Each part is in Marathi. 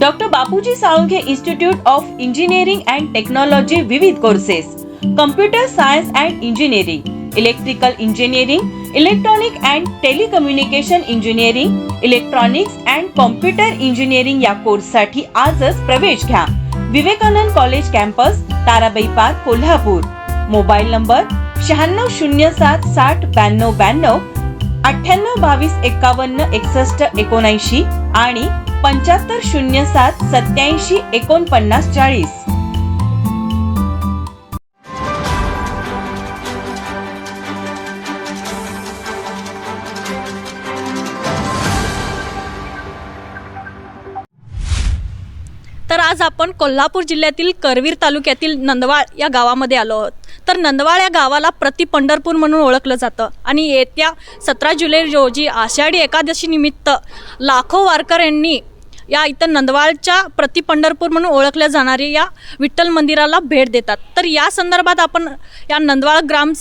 Doctor Bapuji Salunkhe institute of engineering and technology विविध courses computer science and engineering electrical engineering electronic and telecommunication engineering electronics and computer engineering या कोर्ससाठी आजच प्रवेश घ्या. Vivekanand college campus Tarabai park Kolhapur. Mobile number शहाण्णव शून्य सात साठ ब्याण्णव ब्याण्णव अठ्ठ्याण्णव बावीस एकावन्न एकसष्ट एकोणऐंशी आणि पंच्याहत्तर शून्य सात सत्याऐंशी एकोणपन्नास चाळीस. आज आपण कोल्हापूर जिल्ह्यातील करवीर तालुक्यातील नंदवाळ या गावामध्ये आलो आहोत. तर नंदवाळ या गावाला प्रति पंढरपूर म्हणून ओळखलं जातं आणि येत्या सतरा जुलै रोजी आषाढी एकादशी निमित्त लाखो वारकऱ्यांनी या इथं नंदवाळच्या प्रति पंढरपूर म्हणून ओळखल्या जाणाऱ्या या विठ्ठल मंदिराला भेट देतात. तर या संदर्भात आपण या नंदवाळ ग्राम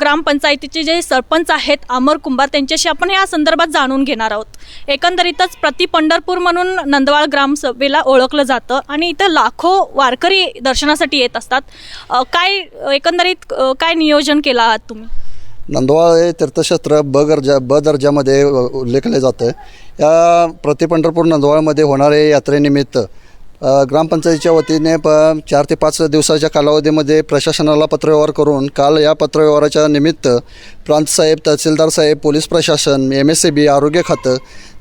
ग्रामपंचायतीचे जे सरपंच आहेत अमर कुंभार त्यांच्याशी आपण या संदर्भात जाणून घेणार आहोत. एकंदरीतच प्रति पंढरपूर म्हणून नंदवाळ ग्रामसभेला ओळखलं जातं आणि इथं लाखो वारकरी दर्शनासाठी येत असतात. काय एकंदरीत काय नियोजन केलं आहात तुम्ही? नंदवाळ हे तीर्थक्षेत्र ब गरजा ब दर्जामध्ये उल्लेखले जातं. या प्रति पंढरपूर नंदवाळमध्ये होणारे यात्रेनिमित्त ग्रामपंचायतीच्या वतीने प चार ते पाच दिवसाच्या कालावधीमध्ये प्रशासनाला पत्रव्यवहार करून काल या पत्रव्यवहाराच्या निमित्त प्रांतसाहेब तहसीलदार साहेब पोलीस प्रशासन एम एस सी बी आरोग्य खातं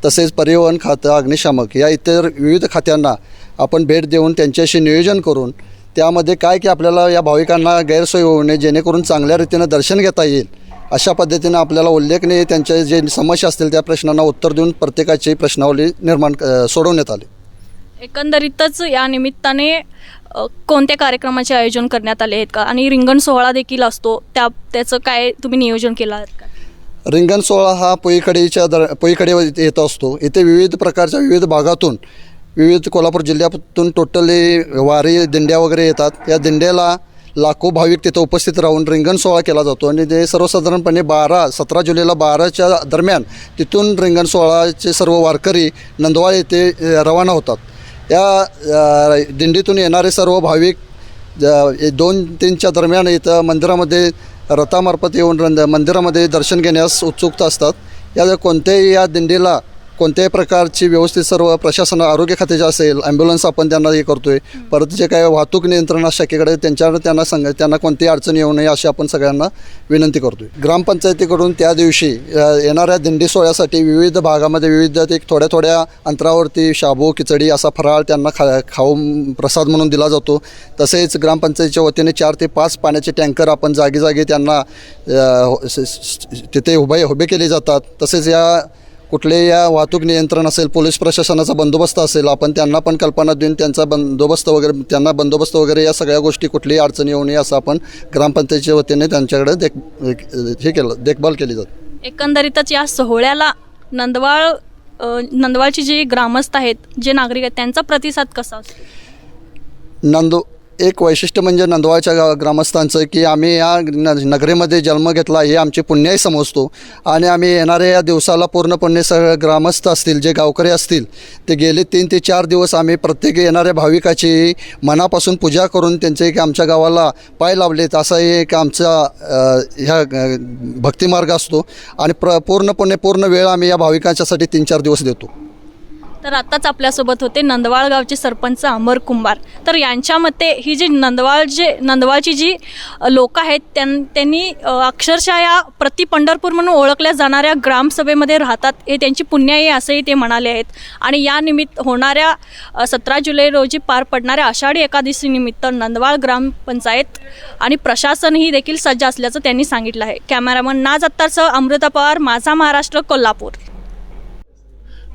तसेच परिवहन खातं अग्निशामक या इतर विविध खात्यांना आपण भेट देऊन त्यांच्याशी नियोजन करून त्यामध्ये काय की आपल्याला या भाविकांना गैरसोय होऊ नये जेणेकरून चांगल्या रीतीनं दर्शन घेता येईल. अशा पद्धतीनं आपल्याला उल्लेखनीय त्यांच्या जे समस्या असतील त्या प्रश्नांना उत्तर देऊन प्रत्येकाची प्रश्नावली निर्माण सोडवण्यात आली. एकंदरीतच या निमित्ताने कोणत्या कार्यक्रमाचे आयोजन करण्यात आले आहेत का? आणि रिंगण सोहळा देखील असतो त्या त्याचं काय तुम्ही नियोजन केलं आहे का? रिंगण सोहळा हा पोईकडेच्या दर पोईकडे येत असतो. इथे विविध प्रकारच्या विविध भागातून विविध कोल्हापूर जिल्ह्यातून टोटली वारी दिंड्या वगैरे येतात. या दिंड्याला लाखो भाविक तिथं उपस्थित राहून रिंगण सोहळा केला जातो आणि ते सर्वसाधारणपणे बारा सतरा जुलैला बाराच्या दरम्यान तिथून रिंगण सोहळाचे सर्व वारकरी नंदवाळ येथे रवाना होतात. या दिंडीतून येणारे सर्व भाविक दोन तीनच्या दरम्यान इथं मंदिरामध्ये रथामार्फत येऊन रंद मंदिरामध्ये दर्शन घेण्यास उत्सुकता असतात. या कोणत्याही या दिंडीला कोणत्याही प्रकारची व्यवस्थित सर्व प्रशासन आरोग्य खात्याचे असेल ॲम्ब्युलन्स आपण त्यांना हे करतोय. परत जे काय वाहतूक नियंत्रण शाखेकडे त्यांच्यावर त्यांना सांग त्यांना कोणतीही अडचण येऊ नये अशी आपण सगळ्यांना विनंती करतोय. ग्रामपंचायतीकडून त्या दिवशी येणाऱ्या दिंडी सोहळ्यासाठी विविध भागामध्ये विविध एक थोड्या थोड्या अंतरावरती शाबू खिचडी असा फराळ त्यांना खा खाऊ प्रसाद म्हणून दिला जातो. तसेच ग्रामपंचायतीच्या वतीने चार ते पाच पाण्याचे टँकर आपण जागी जागी त्यांना हो, तिथे उभे उभे केले जातात. तसेच या कुठलेही या वाहतूक नियंत्रण असेल पोलीस प्रशासनाचा बंदोबस्त असेल आपण त्यांना पण कल्पना देऊन त्यांचा बंदोबस्त वगैरे त्यांना बंदोबस्त वगैरे या सगळ्या गोष्टी कुठलीही अडचण येऊ नये असं आपण ग्रामपंचायतीच्या वतीने त्यांच्याकडे देख हे केलं देखभाल केली जाते. एकंदरीतच या सोहळ्याला नंदवाळ नंदवाळची जी ग्रामस्थ आहेत जे नागरिक आहेत त्यांचा प्रतिसाद कसा असतो? नंदू एक वैशिष्ट्य म्हणजे नंदवाळच्या गा ग्रामस्थांचं की आम्ही या न नगरीमध्ये जन्म घेतला हे आमची पुण्याही समजतो. आणि आम्ही येणाऱ्या या दिवसाला पूर्णपणे सगळे ग्रामस्थ असतील जे गावकरी असतील ते गेले तीन ते चार दिवस आम्ही प्रत्येक येणाऱ्या भाविकाची मनापासून पूजा करून त्यांचे एक आमच्या गावाला पाय लावलेत. असा एक आमचा ह्या भक्तिमार्ग असतो. आणि प्र पूर्णपणे पूर्ण वेळ आम्ही या भाविकांच्यासाठी तीन चार दिवस देतो. तर आत्ताच आपल्यासोबत होते नंदवाळ गावचे सरपंच अमर कुंभार. तर यांच्या मते ही जी नंदवाळ जे नंदवाळची जी लोक आहेत त्यां त्यांनी अक्षरशः या प्रति पंढरपूर म्हणून ओळखल्या जाणाऱ्या ग्रामसभेमध्ये राहतात. हे त्यांची पुण्याई असंही ते म्हणाले आहेत. आणि या निमित्त होणाऱ्या सतरा जुलै रोजी पार पडणाऱ्या आषाढी एकादशी निमित्त नंदवाळ ग्रामपंचायत आणि प्रशासनही देखील सज्ज असल्याचं त्यांनी सांगितलं आहे. कॅमेरामन नाज अत्तारसह अमृता पवार माझा महाराष्ट्र कोल्हापूर.